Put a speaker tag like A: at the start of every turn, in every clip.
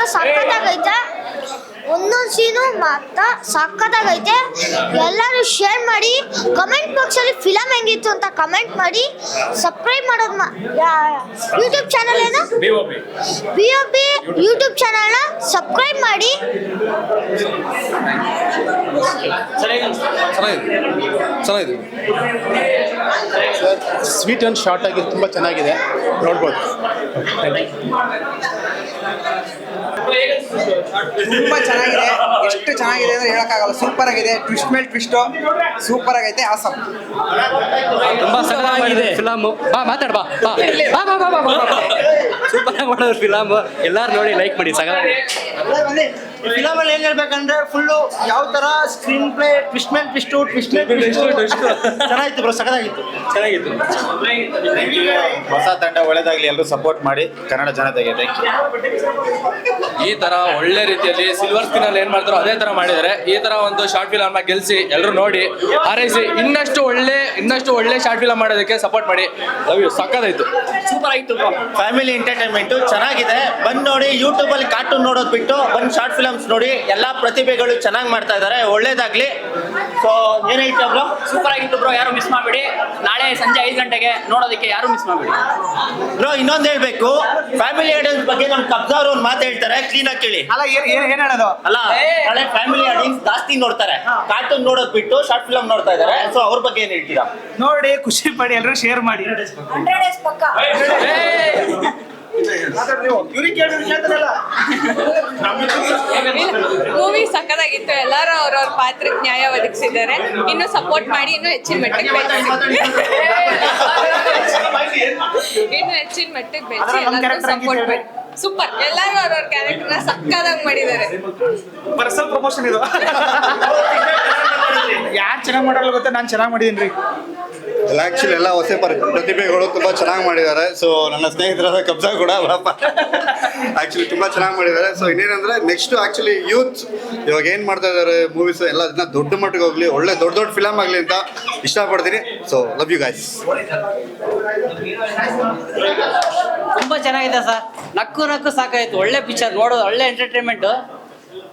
A: ಮಾತ್ರ ಸಖತ್ತಾಗೈತೆ ಒಂದೊಂದು ಸೀನು ಮಾತ್ರ ಸಕ್ಕತ್ತಾಗೈತೆ ಎಲ್ಲರೂ ಶೇರ್ ಮಾಡಿ ಕಮೆಂಟ್ ಬಾಕ್ಸಲ್ಲಿ ಫಿಲಮ್ ಹೆಂಗಿತ್ತು ಅಂತ ಕಮೆಂಟ್ ಮಾಡಿ ಸಬ್ಸ್ಕ್ರೈಬ್ ಮಾಡೋದು ಮಾ ಯೂಟ್ಯೂಬ್ ಚಾನಲ್ ಏನು?
B: ಬಿ ಒ ಬಿ
A: ಯೂಟ್ಯೂಬ್ ಚಾನಲ್ನ ಸಬ್ಸ್ಕ್ರೈಬ್ ಮಾಡಿ.
C: ಚೆನ್ನಾಗಿದೆ.
D: ಸ್ವೀಟ್ ಆ್ಯಂಡ್ ಶಾರ್ಟ್ ಆಗಿ ತುಂಬ ಚೆನ್ನಾಗಿದೆ. ನೋಡ್ಬೋದು.
E: ತುಂಬಾ ಚೆನ್ನಾಗಿದೆ. ಎಷ್ಟು ಚೆನ್ನಾಗಿದೆ ಅಂದ್ರೆ ಹೇಳಕ್ಕಾಗಲ್ಲ. ಸೂಪರ್ ಆಗಿದೆ. ಟ್ವಿಸ್ಟ್ ಮೇಲೆ ಟ್ವಿಸ್ಟ್ ಸೂಪರ್ ಆಗೈತೆ. ಆಸಮ್
F: ತುಂಬಾ ಸಖತ್ತಾಗಿದೆ ಫಿಲಮ್ ಬಾ ಮಾತಾಡ್ ಬಾ. ಬಾ. ಬಾ ಬಾ ಬಾ ಬಾ ಬಾ. ಸೂಪರ್ ಆಗಿ ಮಾಡೋರು ಫಿಲಮ್ ಎಲ್ಲಾರು ನೋಡಿ ಲೈಕ್ ಮಾಡಿ ಸಖತ್ತಾಗಿದೆ
E: ಫಿಲಮ್ ಅಲ್ಲಿ ಏನ್ ಹೇಳ್ಬೇಕಂದ್ರೆ ಫುಲ್ಲು ಯಾವ ತರ ಸ್ಕ್ರೀನ್ ಪ್ಲೇ ಟ್ವಿಸ್ಟ್ ಮೇಲೆ ಟ್ವಿಸ್ಟ್ ಟ್ವಿಸ್ಟ್ ಚೆನ್ನಾಗಿತ್ತು ಬ್ರೋ ಸಖತ್ತಾಗಿತ್ತು.
F: ಚೆನ್ನಾಗಿತ್ತು.
G: ಹೊಸ ತಂಡ ಒಳ್ಳೇದಾಗ್ಲಿ ಎಲ್ಲರೂ ಸಪೋರ್ಟ್ ಮಾಡಿ ಕನ್ನಡ ಜನತೆಗೆ ಥ್ಯಾಂಕ್ ಯು
B: ಈ ತರ ಒಳ್ಳೆ ರೀತಿಯಲ್ಲಿ ಸಿಲ್ವರ್ ಸ್ಕ್ರೀನ್ ಅಲ್ಲಿ ಏನ್ ಮಾಡ್ತಾರೋ ಅದೇ ತರ ಮಾಡಿದರೆ ಈ ತರ ಒಂದು ಶಾರ್ಟ್ ಫಿಲಮ್ ಗೆಲ್ಸಿ ಎಲ್ಲರೂ ನೋಡಿ ಹಾರೈಸಿ ಇನ್ನಷ್ಟು ಒಳ್ಳೆ ಇನ್ನಷ್ಟು ಒಳ್ಳೆ ಶಾರ್ಟ್ ಫಿಲಮ್ ಮಾಡೋದಕ್ಕೆ ಸಪೋರ್ಟ್ ಮಾಡಿ. ಲವ್ ಯು ಸಕ್ಕದಾಯ್ತು
F: ಸೂಪರ್ ಆಗಿತ್ತು
G: ಫ್ಯಾಮಿಲಿ ಎಂಟರ್ಟೈನ್ಮೆಂಟ್ ಚೆನ್ನಾಗಿದೆ. ಬಂದ್ ನೋಡಿ ಯೂಟ್ಯೂಬ್ ಅಲ್ಲಿ ಕಾರ್ಟೂನ್ ನೋಡೋದ್ ಬಿಟ್ಟು ಬಂದ್ ಶಾರ್ಟ್ ಫಿಲಮ್ಸ್ ನೋಡಿ ಎಲ್ಲಾ ಪ್ರತಿಭೆಗಳು ಚೆನ್ನಾಗಿ ಮಾಡ್ತಾ ಇದ್ದಾರೆ ಒಳ್ಳೇದಾಗ್ಲಿ. ಸೊ ಏನೈತೆ ಬ್ರೋ
F: ಸೂಪರ್ ಆಗಿತ್ತು ಬ್ರೋ ಯಾರು ಮಿಸ್ ಮಾಡ್ಬೇಡಿ. ನಾಳೆ ಸಂಜೆ ಐದು ಗಂಟೆಗೆ ನೋಡೋದಕ್ಕೆ ಯಾರು ಮಿಸ್ ಮಾಡ್ಬೇಡಿ.
G: ಬ್ರೋ ಇನ್ನೊಂದ್ ಹೇಳ್ಬೇಕು. ಫ್ಯಾಮಿಲಿ ಆಡಿಯನ್ಸ್ ಬಗ್ಗೆ ನಮ್ ಕಬ್ಜಾ ಅವ್ರು ಒಂದು ಮಾತು ಹೇಳ್ತಾರೆ ಕ್ಲೀನ್ ಆಗಿ ಕೇಳಿ.
E: ಅಲ್ಲ ಏನ್ ಏನ್ ಏನ್ ಹೇಳೋದು?
G: ಅಲ್ಲ ನಾಳೆ ಫ್ಯಾಮಿಲಿ ಆಡಿಯನ್ಸ್ ಜಾಸ್ತಿ ನೋಡ್ತಾರೆ. ಕಾರ್ಟೂನ್ ನೋಡೋದ್ ಬಿಟ್ಟು ಶಾರ್ಟ್ ಫಿಲಮ್ ನೋಡ್ತಾ ಇದ್ದಾರೆ. ಸೊ ಅವ್ರ ಬಗ್ಗೆ ಏನ್ ಹೇಳ್ತೀರಾ?
E: ನೋಡಿ ಖುಷಿ ಪಡಿ ಎಲ್ಲರೂ ಶೇರ್ ಮಾಡಿ. ಇವ್ರಿಗೆ ಕೇಳಿದ್ರೆ ಹೇಳ್ತಾರಲ್ಲ?
H: ಮೂವಿ ಸಕ್ಕದಾಗಿತ್ತು ಎಲ್ಲರೂ ಅವ್ರವ್ರ ಪಾತ್ರಕ್ಕೆ ನ್ಯಾಯ ಒದಗಿಸಿದ್ದಾರೆ. ಇನ್ನು ಸಪೋರ್ಟ್ ಮಾಡಿ ಇನ್ನು ಹೆಚ್ಚಿನ ಮಟ್ಟಕ್ಕೆ ಇನ್ನು ಹೆಚ್ಚಿನ ಮಟ್ಟಕ್ಕೆ ಬೆಳೆಸಿ ಎಲ್ಲರಿಗೂ ಸಪೋರ್ಟ್? ಮಾಡಿ. ಸೂಪರ್ ಎಲ್ಲರೂ ಅವ್ರವ್ರ ಕ್ಯಾರೆಕ್ಟರ್ನ ಸಕ್ಕದಾಗಿ ಮಾಡಿದ್ದಾರೆ.
E: ಪರ್ಸನಲ್ ಪ್ರಮೋಷನ್ ಇದು. ಯಾರು ಚೆನ್ನಾಗಿ ಮಾಡಲ್ಲ ಗೊತ್ತಾ? ನಾನು ಚೆನ್ನಾಗಿ ಮಾಡಿದೀನಿ ರೀ
C: ಎಲ್ಲ ಆ್ಯಕ್ಚುಲಿ ಎಲ್ಲ ಹೊಸ ಪರಿ ಪ್ರತಿಭೆಗಳು ತುಂಬ ಚೆನ್ನಾಗಿ ಮಾಡಿದ್ದಾರೆ. ಸೊ ನನ್ನ ಸ್ನೇಹಿತರ ಕಬ್ಜಾ ಕೂಡ ಬರಪ್ಪ ಆ್ಯಕ್ಚುಲಿ ತುಂಬ ಚೆನ್ನಾಗಿ ಮಾಡಿದ್ದಾರೆ. ಸೊ ಇನ್ನೇನಂದ್ರೆ ನೆಕ್ಸ್ಟ್ ಆ್ಯಕ್ಚುಲಿ ಯೂತ್ ಇವಾಗ ಏನು ಮಾಡ್ತಾ ಇದ್ದಾರೆ ಮೂವೀಸ್ ಎಲ್ಲ ಅದನ್ನ ದೊಡ್ಡ ಮಟ್ಟಿಗೆ ಹೋಗ್ಲಿ, ಒಳ್ಳೆ ದೊಡ್ಡ ದೊಡ್ಡ ಫಿಲಮ್ ಆಗಲಿ ಅಂತ ಇಷ್ಟಪಡ್ತೀನಿ. ಸೊ ಲವ್ ಯು ಗಾಯ್ಸ್
F: ತುಂಬಾ ಚೆನ್ನಾಗಿದೆ ಸರ್. ನಕ್ಕು ನಕ್ಕು ಸಾಕಾಯ್ತು. ಒಳ್ಳೆ ಪಿಕ್ಚರ್ ನೋಡೋದು, ಒಳ್ಳೆ ಎಂಟರ್ಟೈನ್ಮೆಂಟ್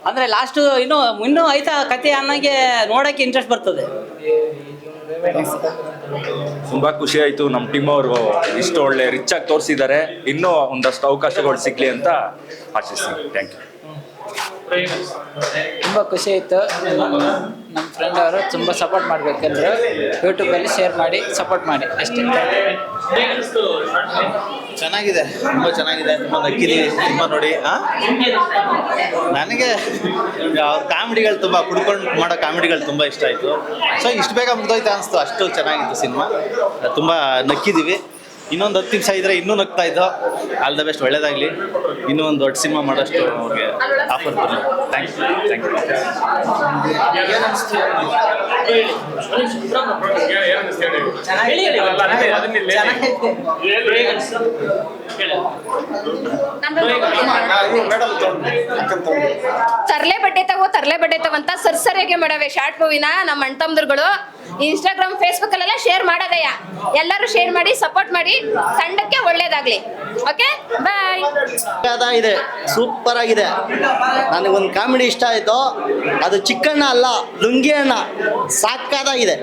F: ಅಂದ್ರೆ ಲಾಸ್ಟ್ ಇನ್ನು ಇನ್ನೂ ಐತಾ ಕತೆ ಅನ್ನಂಗೆ ನೋಡಕ್ಕೆ ಇಂಟ್ರೆಸ್ಟ್ ಬರ್ತದೆ.
B: ತುಂಬಾ ಖುಷಿ ಆಯ್ತು. ನಮ್ಮ ಟೀಮ್ ಅವರು ಇಷ್ಟು ಒಳ್ಳೆ ರಿಚ್ ಆಗಿ ತೋರಿಸಿದ್ದಾರೆ. ಇನ್ನೂ ಒಂದಷ್ಟು ಅವಕಾಶಗಳು ಸಿಗ್ಲಿ ಅಂತ ಆಶಿಸ್ತೀನಿ. ಥ್ಯಾಂಕ್ ಯು
I: ತುಂಬ ಖುಷಿ ಆಯಿತು. ನಮ್ಮ ಫ್ರೆಂಡ್ ಅವರು ತುಂಬ ಸಪೋರ್ಟ್ ಮಾಡ್ಬೇಕಂದ್ರೆ. ಯೂಟ್ಯೂಬಲ್ಲಿ ಶೇರ್ ಮಾಡಿ ಸಪೋರ್ಟ್ ಮಾಡಿ. ಅಷ್ಟೇ.
G: ಚೆನ್ನಾಗಿದೆ, ತುಂಬಾ ಚೆನ್ನಾಗಿದೆ. ತುಂಬಾ ನಕ್ಕಿದೀವಿ ಸಿನಿಮಾ ನೋಡಿ? ನನಗೆ ಕಾಮಿಡಿಗಳು ತುಂಬಾ, ಕುಡ್ಕೊಂಡು ಮಾಡೋ ಕಾಮಿಡಿಗಳು ತುಂಬಾ ಇಷ್ಟ ಆಯ್ತು. ಸೊ ಇಷ್ಟು ಬೇಗ ಮುಗ್ದೋಯ್ತು ಅನಿಸ್ತು, ಅಷ್ಟು ಚೆನ್ನಾಗಿತ್ತು ಸಿನಿಮಾ. ತುಂಬಾ ನಕ್ಕಿದೀವಿ. ಇನ್ನೊಂದು ಹತ್ತು ನಿಮಿಷ ಇದ್ರೆ ಇನ್ನೂ ನಗ್ತಾ ಇದ್ದೋ. ಆಲ್ ದ ಬೆಸ್ಟ್ ಒಳ್ಳೇದಾಗ್ಲಿ. ಇನ್ನೂ ಒಂದು ದೊಡ್ಡ ಸಿನಿಮಾ ಮಾಡೋಷ್ಟು ಅವ್ರಿಗೆ ಆಫರ್ ಬರಲಿ ಥ್ಯಾಂಕ್ ಯು ಥ್ಯಾಂಕ್ ಯು
H: ತರ್ಲೆ ಬಟ್ಟೆ ತಗೋ ತರ್ಲೆ ಬಟ್ಟೆ ತಗೋಂತ ಸರ್ಸರಿಯಾಗಿ ಮಾಡವೆ ಶಾರ್ಟ್ ಮೂವಿನ ನಮ್ಮ ಅಣ್ಣ ತಮ್ಮದಿರುಗಳು ಇನ್ಸ್ಟಾಗ್ರಾಮ್ ಫೇಸ್ಬುಕ್ ಅಲ್ಲೆಲ್ಲ ಶೇರ್ ಮಾಡೋದಯ್ಯ ಎಲ್ಲರೂ ಶೇರ್ ಮಾಡಿ ಸಪೋರ್ಟ್ ಮಾಡಿ ತಂಡಕ್ಕೆ ಒಳ್ಳೇದಾಗ್ಲಿ. ಓಕೆ ಬಾಯ್
G: ಇದೆ. ಸೂಪರ್ ಆಗಿದೆ. ನನಗೊಂದು ಕಾಮಿಡಿ ಇಷ್ಟ ಆಯ್ತು. ಅದು ಚಿಕ್ಕಣ್ಣ ಅಲ್ಲ ಲುಂಗಿ ಅಣ್ಣ. ಸಾಕಾದಾಗಿದೆ.